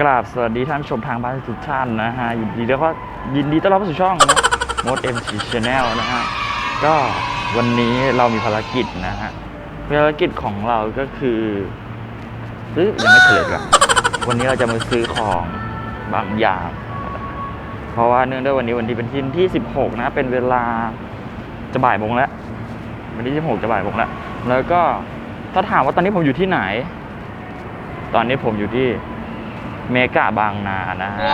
กราบสวัสดีท่านผู้ชมทางบ้านทุกท่านนะฮะยินดีแล้วก็ยินดีต้อนรับสู่ช่องนะมดเอ็มซีชแนลนะฮะก็วันนี้เรามีภารกิจนะฮะภารกิจของเราก็คือซื้อยังไม่เฉลยก่อนวันนี้เราจะมาซื้อของบางอย่าง เพราะว่าเนื่องด้วยวันนี้วันที่เป็นที่ที่ 16 นะเป็นเวลาจะบ่ายโมงแล้ววันที่16จะบ่ายโมงแล้วแล้วก็ถ้าถามว่าตอนนี้ผมอยู่ที่ไหน ตอนนี้ผมอยู่ที่ เมกะบางนานะฮะ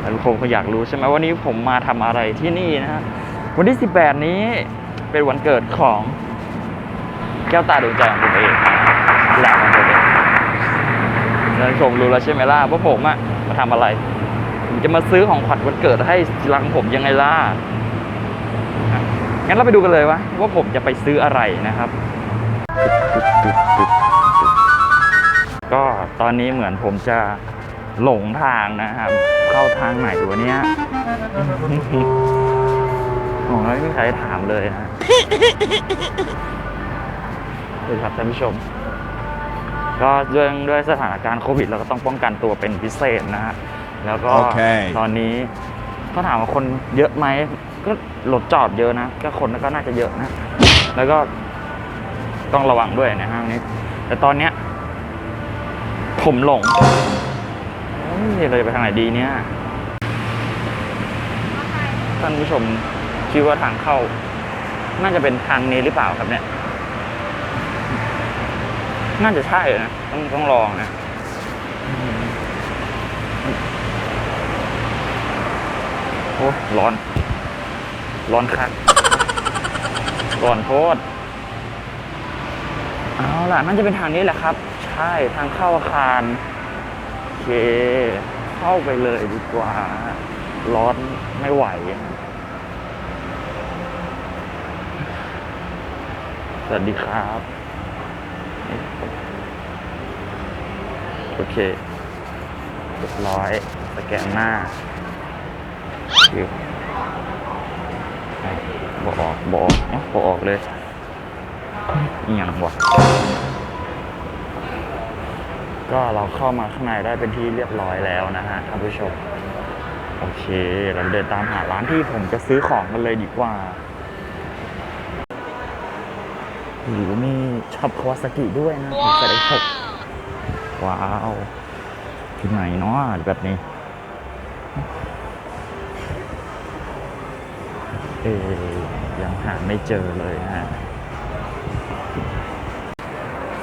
แล้วทุกคนคงอยากรู้ใช่ไหมวันนี้ผมมาทำอะไรที่นี่นะฮะวันที่ 18 นี้เป็นวันเกิดของแก้วตาดวงใจของผมเองแหละของผมเองแล้วชมรู้แล้วใช่ไหมล่ะว่าผมอะมาทำอะไรผมจะมาซื้อของขวัญวันเกิดให้รังผมยังไงล่ะอะงั้นเราไปดูกันเลยวะว่าผมจะไปซื้ออะไรนะครับก็ต อนนี้เหมือนผมจะหลงทางนะครับ เข้าทางไหนวะเนี่ยโอ้ยไม่มีใครถามเลยฮะสวัสดีครับท่านผู้ชม ก็ด้วยด้วยสถานการณ์โควิดเราก็ต้องป้องกันตัวเป็นพิเศษนะฮะ แล้วก็โอเคตอนนี้ก็ถามว่าคนเยอะไหม ก็รถจอดเยอะนะ ก็คนก็น่าจะเยอะนะ แล้วก็ต้องระวังด้วยนะฮะวันนี้ แต่ตอนเนี้ย ผมหลงเฮ้ยเราจะไปทางไหนดีเนี่ย ท่านผู้ชมคิดว่าทางเข้า น่าจะเป็นทางนี้หรือเปล่าครับเนี่ย น่าจะใช่นะ ต้องต้องลองนะโอ้ร้อน ร้อนคักร้อนโพดเอาล่ะน่าจะเป็นทางนี้แหละครับ ใช่ทางเข้าอาคารโอเค เข้าไปเลยดีกว่า ร้อนไม่ไหว สวัสดีครับ โอเคเรียบร้อย สแกนหน้าคิวบออกบออกเอ้าบออกเลย อีหยังวะก็ ก็เราเข้ามาข้างในได้เป็นที่เรียบร้อยแล้วนะฮะท่านผู้ชม โอเค เราเดินตามหาร้านที่ผมจะซื้อของกันเลยดีกว่าหรือมีช็อปคาวาซากิด้วยนะผมจะได้หกว้าวที่ไหนเนาะแบบนี้ เออยังหาไม่เจอเลยนะฮะ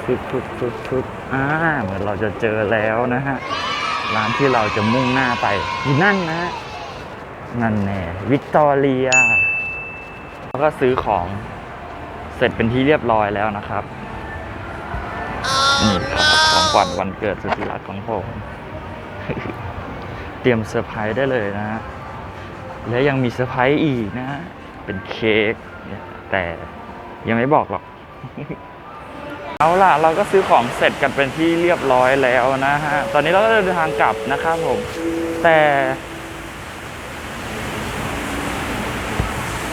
ฟึบฟึบฟึบฟึบอ่าเหมือนเราจะเจอแล้วนะฮะ ร้านที่เราจะมุ่งหน้าไปนั่นนะ นั่นแน่วิกตอเรีย แล้วก็ซื้อของเสร็จเป็นที่เรียบร้อยแล้วนะครับ นี่ครับของขวัญวันเกิดสุดที่รักของผม เตรียมเซอร์ไพรส์ได้เลยนะฮะ และยังมีเซอร์ไพรส์อีกนะ เป็นเค้กแต่ยังไม่บอกหรอก เอาล่ะ เราก็ซื้อของเสร็จกันเป็นที่เรียบร้อยแล้วนะฮะ ตอนนี้เราก็เดินทางกลับนะครับผม แต่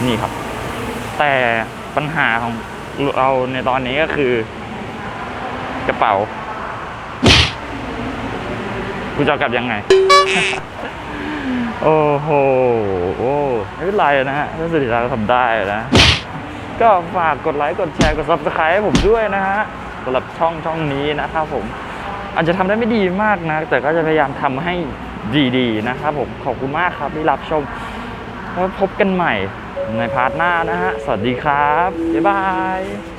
นี่ครับ แต่ปัญหาของเราในตอนนี้ก็คือ กระเป๋ากูจะกลับยังไง โอ้โหโอ้ไม่เป็นไรนะฮะถ้าสุดท้ายเราทำได้นะ ก็ฝากกดไลค์กดแชร์กด subscribe ให้ผมด้วยนะฮะสำหรับช่องช่องนี้นะครับผม อาจจะทำได้ไม่ดีมากนะ แต่ก็จะพยายามทำให้ดีๆนะครับผมขอบคุณมากครับที่รับชมแล้วพบกันใหม่ในพาร์ทหน้านะฮะ สวัสดีครับ บ๊ายบาย